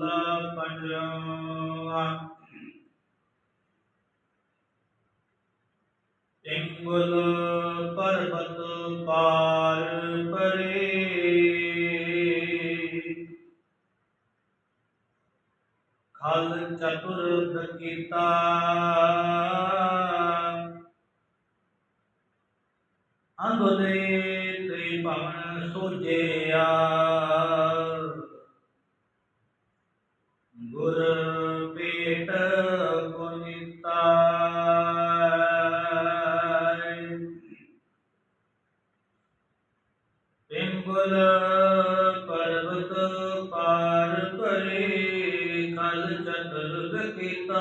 ਮਹੱਲਾ ਪੰਜਵਾਂ ਇੰਗੁਲ ਪਰਬਤ ਪਾਰ ਪਰੇ ਖਲ ਚਤੁਰ ਕੀਤਾ ਅੰਗੁਲੇ ਤ੍ਰਿਭਵਨ ਸੋਜਿਆ ਪਿੰਗਲ ਪਰਬਤ ਪਾਰ ਪਰੇ ਖਲ ਚਤੁਰ ਕੀਤਾ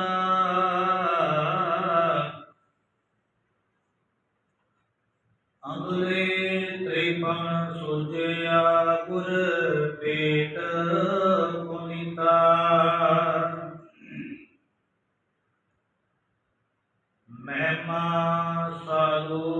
ਅੰਗਲੇ ਤ੍ਰਿਪਨ ਸੋਜਿਆ ਗੁਰ ਪੇਟ ਪੁਨੀਤਾ। ਮਹਿਮਾ ਸਾਧੂ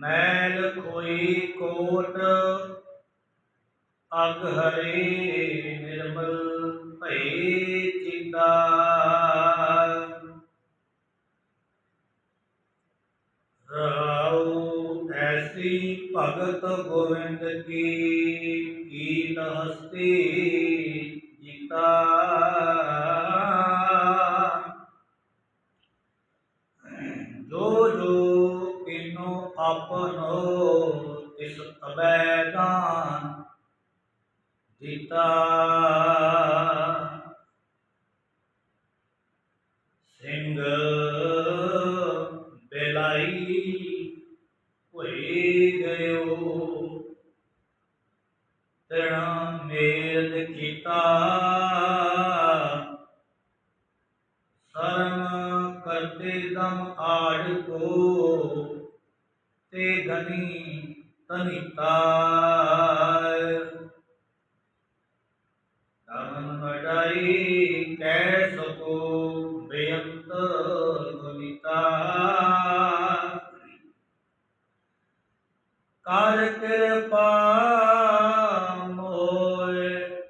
ਮੈਲ ਕੋਈ ਕੋਟ, ਅਗ ਹਰੇ ਨਿਰਮਲ ਭਈ ਚਿਤਾ ਰਾਉ ਐਸੀ ਭਗਤ ਗੋਵਿੰਦ ਕੀ ਕੀਤ ਹਸਤੀ ਜੀਤਾ ਤਿਸ ਦਾਨ ਦਿੱਤਾ। ਸਿੰਘ ਬੇਲਾਈ ਹੋਈ ਗਇਓ, ਤੇਰਾ ਮੇਲ ਕੀਤਾ। ਸਰਮ ਕਰਤੇ ਦਮ ਆੜ ਕੋ, ਤੇ ਗਨੀ ਤਨਿਤਾ ਤਮਨ ਵਡਾਈ ਕੈ ਸਕੋ ਬੇਅੰਤ ਗੁਨੀਤਾ ਕਰ ਕਿਰਪਾ ਮੋਏ,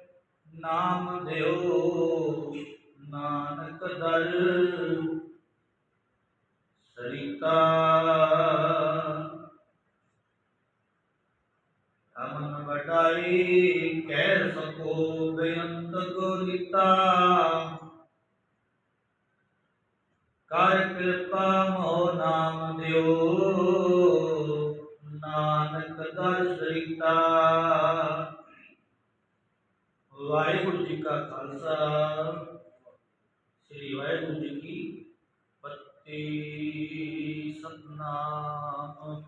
ਨਾਮ ਦਿਓ ਨਾਨਕ ਦਰ। ਸਰਿਤਾ ਅਮਨ ਵਡਾਈ ਕਹਿ ਸਕੋ ਬੇਅੰਤ ਗੁਰਿਤਾ ਕਰ ਕਿਰਪਾ ਮੋ ਨਾਮ ਦਿਓ, ਨਾਨਕ ਦਰ ਵਾਹਿਗੁਰੂ ਜੀ ਕਾ ਖਾਲਸਾ, ਸ੍ਰੀ ਵਾਹਿਗੁਰੂ ਜੀ ਕੀ ਪਤੀ ਸਤਨਾਮ।